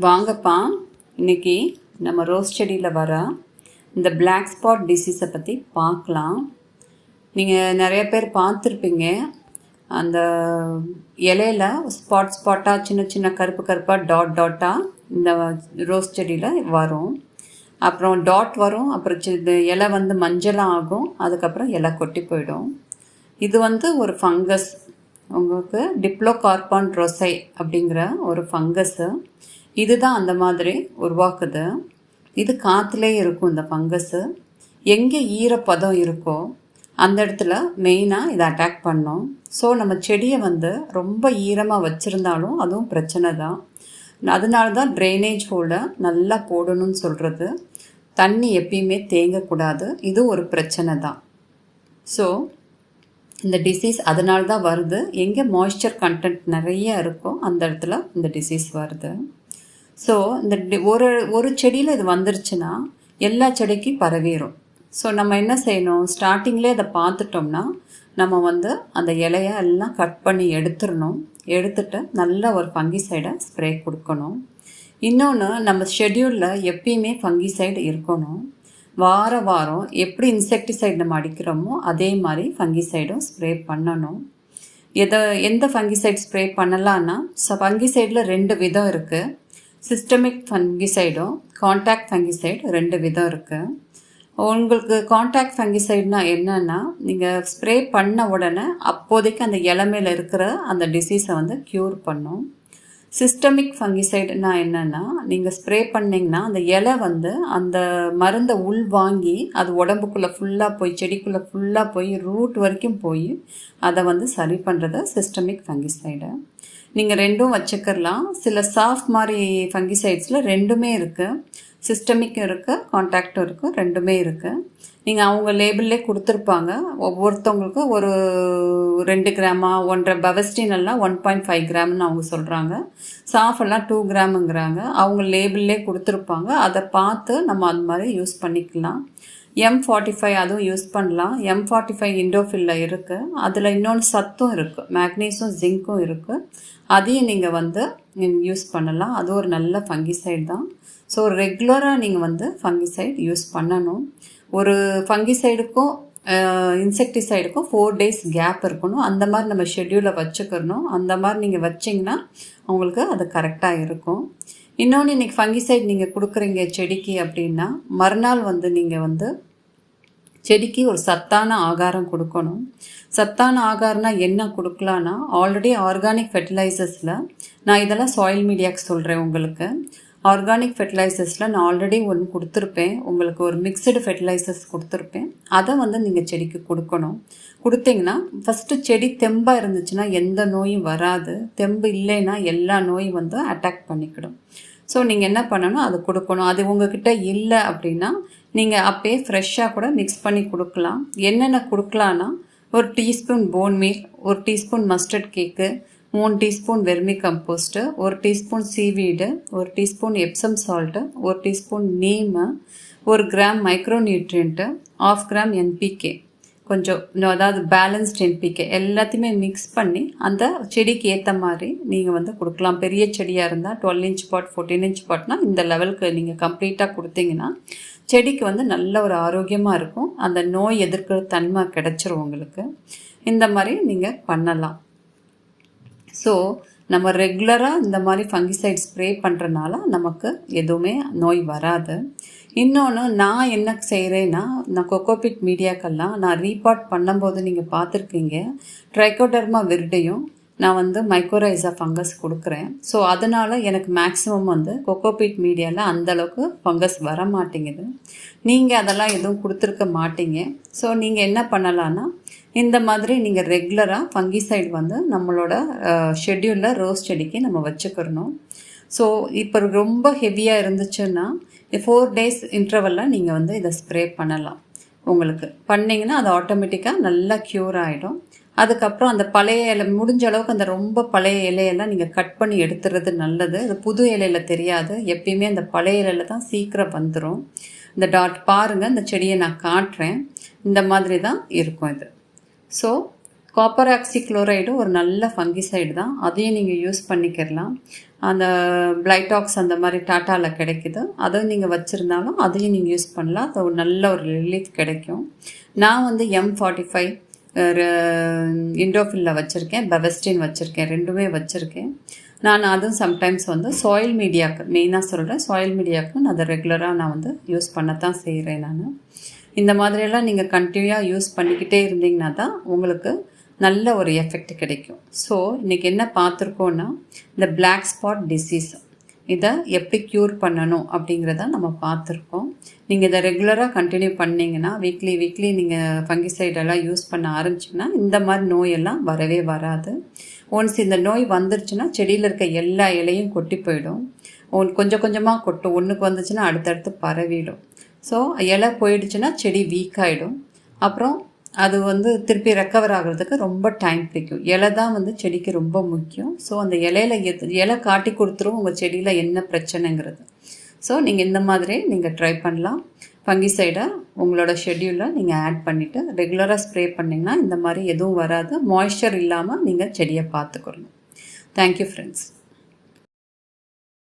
வாங்கப்பா இன்னைக்கு நம்ம ரோஸ் செடியில் வர இந்த பிளாக் ஸ்பாட் டிசீஸை பற்றி பார்க்கலாம். நீங்கள் நிறைய பேர் பார்த்துருப்பீங்க. அந்த இலையில ஸ்பாட் ஸ்பாட்டாக சின்ன சின்ன கருப்பு கருப்பாக டாட் டாட்டாக இந்த ரோஸ் செடியில் வரும். அப்புறம் டாட் வரும். அப்புறம் சி- இலை வந்து மஞ்சளாக ஆகும். அதுக்கப்புறம் இலை கொட்டி போயிடும். இது வந்து ஒரு ஃபங்கஸ் உங்களுக்கு டிப்ளோ கார்பான் ரோசை அப்படிங்கிற ஒரு ஃபங்கஸ்ஸு இதுதான் அந்த மாதிரி உருவாக்குது. இது காற்றுலே இருக்கும் இந்த ஃபங்கஸ்ஸு எங்கே ஈரப்பதம் இருக்கோ அந்த இடத்துல மெயினாக இதை அட்டாக் பண்ணும். ஸோ நம்ம செடியை வந்து ரொம்ப ஈரமாக வச்சுருந்தாலும் அதுவும் பிரச்சனை தான். அதனால தான் ட்ரைனேஜ் ஹோலை நல்லா போடணும்னு சொல்கிறது தண்ணி எப்பயுமே தேங்கக்கூடாது. இது ஒரு பிரச்சனை தான். ஸோ இந்த டிசீஸ் அதனால தான் வருது. எங்கே மாய்ஸ்சர் கண்டென்ட் நிறைய இருக்கோ அந்த இடத்துல இந்த டிசீஸ் வருது. ஸோ இந்த ஒரு ஒரு செடியில் இது வந்துருச்சுன்னா எல்லா செடிக்கும் பரவிடும் ஸோ நம்ம என்ன செய்யணும்? ஸ்டார்டிங்லேயே அதை பார்த்துட்டோம்னா நம்ம வந்து அந்த இலையை எல்லாம் கட் பண்ணி எடுத்துடணும். எடுத்துட்டு நல்ல ஒரு ஃபங்கிசைடை ஸ்ப்ரே கொடுக்கணும். இன்னொன்று நம்ம ஷெட்யூலில் எப்பயுமே ஃபங்கிசைடு இருக்கணும். வார வாரம் எப்படி இன்செக்டிசைடு நம்ம அடிக்கிறோமோ அதே மாதிரி ஃபங்கிசைடும் ஸ்ப்ரே பண்ணணும். எதை எந்த ஃபங்கிசைட் ஸ்ப்ரே பண்ணலான்னா ஃபங்கிசைடில் ரெண்டு விதம் இருக்குது சிஸ்டமிக் ஃபங்கிசைடும் காண்டாக்ட் ஃபங்கிசைடு ரெண்டு விதம் இருக்குது உங்களுக்கு காண்டாக்ட் ஃபங்கிசைட்னா என்னன்னா நீங்கள் ஸ்ப்ரே பண்ண உடனே அப்போதைக்கு அந்த இளமையில் இருக்கிற அந்த டிசீஸை வந்து க்யூர் பண்ணும். சிஸ்டமிக் ஃபங்கிசைடுனா என்னென்னா நீங்கள் ஸ்ப்ரே பண்ணிங்கன்னா அந்த இலை வந்து அந்த மருந்தை உள் வாங்கி அது உடம்புக்குள்ளே ஃபுல்லாக போய் செடிக்குள்ளே ஃபுல்லாக போய் ரூட் வரைக்கும் போய் அதை வந்து சரி பண்ணுறது சிஸ்டமிக் ஃபங்கிசைடு நீங்கள் ரெண்டும் வச்சுக்கலாம் சில சாஃப்ட் மாதிரி ஃபங்கிசைட்ஸில் ரெண்டுமே இருக்குது சிஸ்டமிக்கும் இருக்குது காண்டாக்டும் இருக்குது ரெண்டுமே இருக்குது நீங்கள் அவங்க லேபிள்லே கொடுத்துருப்பாங்க. ஒவ்வொருத்தவங்களுக்கும் ஒரு ரெண்டு கிராமா ஒன்றரை பவஸ்டின் எல்லாம் ஒன் பாயிண்ட் ஃபைவ் கிராம்னு அவங்க சொல்கிறாங்க சாஃப் எல்லாம் டூ கிராமுங்கிறாங்க. அவங்க லேபிள்லே கொடுத்துருப்பாங்க. அதை பார்த்து நம்ம அந்த மாதிரி யூஸ் பண்ணிக்கலாம். எம் ஃபார்ட்டி ஃபைவ் அதுவும் யூஸ் பண்ணலாம். எம் ஃபார்ட்டி ஃபைவ் இண்டோஃபில்ல இருக்குது அதில் இன்னொன்று சத்தும் இருக்குது மேக்னீஸும் ஜிங்க்கும் இருக்குது அதையும் நீங்கள் வந்து யூஸ் பண்ணலாம். அது ஒரு நல்ல ஃபங்கிசைடு தான். ஸோ ரெகுலராக நீங்கள் வந்து ஃபங்கிசைடு யூஸ் பண்ணணும். ஒரு ஃபங்கிசைடுக்கும் இன்செக்டிசைடுக்கும் ஃபோர் டேஸ் கேப் இருக்கணும். அந்த மாதிரி நம்ம ஷெட்யூலை வச்சுக்கிறணும். அந்த மாதிரி நீங்கள் வச்சிங்கன்னா உங்களுக்கு அது கரெக்டாக இருக்கும். இன்னொன்று இன்றைக்கி ஃபங்கிசைட் நீங்கள் கொடுக்குறீங்க செடிக்கு அப்படின்னா மறுநாள் வந்து நீங்கள் வந்து செடிக்கு ஒரு சத்தான ஆகாரம் கொடுக்கணும். சத்தான ஆகாரம்னா என்ன கொடுக்கலான்னா ஆல்ரெடி ஆர்கானிக் ஃபெர்டிலைசர்ஸில் நான் இதெல்லாம் சாயில் மீடியாவுக்கு சொல்கிறேன் உங்களுக்கு. ஆர்கானிக் ஃபெர்டிலைசர்ஸில் நான் ஆல்ரெடி ஒன்று கொடுத்துருப்பேன். உங்களுக்கு ஒரு மிக்சடு ஃபெர்டிலைசர்ஸ் கொடுத்துருப்பேன். அதை வந்து நீங்கள் செடிக்கு கொடுக்கணும். கொடுத்தீங்கன்னா ஃபஸ்ட்டு செடி தெம்பாக இருந்துச்சுன்னா எந்த நோயும் வராது. தெம்பு இல்லைன்னா எல்லா நோயும் வந்து அட்டாக் பண்ணிக்கிடும். ஸோ நீங்கள் என்ன பண்ணணும்? அது கொடுக்கணும். அது உங்ககிட்ட இல்லை அப்படின்னா நீங்கள் அப்பயே ஃப்ரெஷ்ஷாக கூட மிக்ஸ் பண்ணி கொடுக்கலாம். என்னென்ன கொடுக்கலான்னா ஒரு டீஸ்பூன் போன் மீல் ஒரு டீஸ்பூன் மஸ்டர்ட் கேக்கு மூணு டீஸ்பூன் வெர்மி கம்போஸ்ட்டு ஒரு டீஸ்பூன் சீவீடு ஒரு டீஸ்பூன் எப்சம் சால்ட்டு ஒரு டீஸ்பூன் நீமு ஒரு gram micronutrient half gram NPK கொஞ்சம் அதாவது பேலன்ஸ்ட் என்பிகே எல்லாத்தையுமே மிக்ஸ் பண்ணி அந்த செடிக்கு ஏற்ற மாதிரி நீங்கள் வந்து கொடுக்கலாம். பெரிய செடியாக இருந்தால் twelve inch pot fourteen inch Patna இந்த லெவலுக்கு நீங்கள் கம்ப்ளீட்டாக கொடுத்தீங்கன்னா செடிக்கு வந்து நல்ல ஒரு ஆரோக்கியமாக இருக்கும். அந்த நோய் எதிர்க்கிற தன்மை கிடச்சிரும் உங்களுக்கு. இந்த மாதிரி நீங்கள் பண்ணலாம். ஸோ நம்ம ரெகுலராக இந்த மாதிரி ஃபங்கிசைட் ஸ்ப்ரே பண்ணுறனால நமக்கு எதுவுமே நோய் வராது. இன்னொன்று நான் என்ன செய்கிறேன்னா நான் கொக்கோபிட் மீடியாக்கெல்லாம் நான் ரீபாட் பண்ணும்போது நீங்கள் பார்த்துருக்கீங்க. ட்ரைகோடர்மா விருடையும் நான் வந்து மைக்ரோரைசா ஃபங்கஸ் கொடுக்குறேன். ஸோ அதனால் எனக்கு மேக்ஸிமம் வந்து கொக்கோபிட் மீடியாவில் அந்தளவுக்கு ஃபங்கஸ் வர மாட்டேங்குது நீங்கள் அதெல்லாம் எதுவும் கொடுத்துருக்க மாட்டீங்க. ஸோ நீங்கள் என்ன பண்ணலான்னா இந்த மாதிரி நீங்கள் ரெகுலராக ஃபங்கிசைடு வந்து நம்மளோட ஷெட்யூலில் ரோஸ் செடிக்கு நம்ம வச்சுக்கிறணும். ஸோ இப்போ ரொம்ப ஹெவியாக இருந்துச்சுன்னா ஃபோர் டேஸ் இன்டர்வலில் நீங்கள் வந்து இதை ஸ்ப்ரே பண்ணலாம். உங்களுக்கு பண்ணிங்கன்னா அது ஆட்டோமேட்டிக்காக நல்லா க்யூர் ஆகிடும் அதுக்கப்புறம் அந்த பழைய இலை முடிஞ்ச அளவுக்கு அந்த ரொம்ப பழைய இலையெல்லாம் நீங்கள் கட் பண்ணி எடுத்துறது நல்லது. அது புது இலையில தெரியாது. எப்பயுமே அந்த பழைய இலையில தான் சீக்கிரம் வந்துடும் இந்த டாட் பாருங்கள் இந்த செடியை நான் காட்டுறேன். இந்த மாதிரி தான் இருக்கும் இது. ஸோ காப்பர் ஆக்சி குளோரைடு ஒரு நல்ல ஃபங்கிசைடு தான். அதையும் நீங்கள் யூஸ் பண்ணிக்கிறலாம் அந்த பிளைடாக்ஸ் அந்த மாதிரி டாட்டாவில் கிடைக்குது. அதை நீங்கள் வச்சுருந்தாலும் அதையும் நீங்கள் யூஸ் பண்ணலாம். அது ஒரு நல்ல ஒரு ரிலீஃப் கிடைக்கும். நான் வந்து எம் ஃபார்ட்டி ஃபைவ் இண்டோஃபில்ல வச்சுருக்கேன். பெவஸ்டின் வச்சுருக்கேன். ரெண்டுமே வச்சுருக்கேன். நான் அதுவும் சம்டைம்ஸ் வந்து சாயில் மீடியாவுக்கு மெயினாக சொல்கிறேன் சாயில் மீடியாவுக்கு நான் அதை ரெகுலராக நான் வந்து யூஸ் பண்ணத்தான் செய்கிறேன் நான். இந்த மாதிரியெல்லாம் நீங்கள் கண்டினியூவாக யூஸ் பண்ணிக்கிட்டே இருந்தீங்கன்னா தான் உங்களுக்கு நல்ல ஒரு எஃபெக்ட் கிடைக்கும். ஸோ இன்றைக்கி என்ன பார்த்துருக்கோன்னா இந்த பிளாக் ஸ்பாட் டிசீஸ் இதை எப்படி க்யூர் பண்ணணும் அப்படிங்கிறத நம்ம பார்த்துருக்கோம். நீங்கள் இதை ரெகுலராக கண்டினியூ பண்ணிங்கன்னா வீக்லி வீக்லி நீங்கள் ஃபங்கிசைடெல்லாம் யூஸ் பண்ண ஆரம்பிச்சிங்கன்னா இந்த மாதிரி நோயெல்லாம் வரவே வராது. ஒன்ஸ் இந்த நோய் வந்துருச்சுன்னா செடியில் இருக்க எல்லா இலையும் கொட்டி போயிடும். ஒன் கொஞ்சம் கொஞ்சமாக கொட்டும். ஒன்றுக்கு வந்துச்சுன்னா அடுத்தடுத்து பரவிடும். ஸோ இலை போயிடுச்சுன்னா செடி வீக் ஆகிடும் அப்புறம் அது வந்து திருப்பி ரெக்கவர் ஆகிறதுக்கு ரொம்ப டைம் பிடிக்கும். இலை தான் வந்து செடிக்கு ரொம்ப முக்கியம். ஸோ அந்த இலையில எது இலை காட்டி கொடுத்துரும் உங்கள் செடியில் என்ன பிரச்சனைங்கிறது. ஸோ நீங்கள் இந்த மாதிரி நீங்கள் ட்ரை பண்ணலாம். ஃபங்கிசைடை உங்களோட ஷெட்யூலில் நீங்கள் ஆட் பண்ணிவிட்டு ரெகுலராக ஸ்ப்ரே பண்ணிங்கன்னா இந்த மாதிரி எதுவும் வராது. மாய்ஸ்சர் இல்லாமல் நீங்கள் செடியை பார்த்துக்கணும். Thank you friends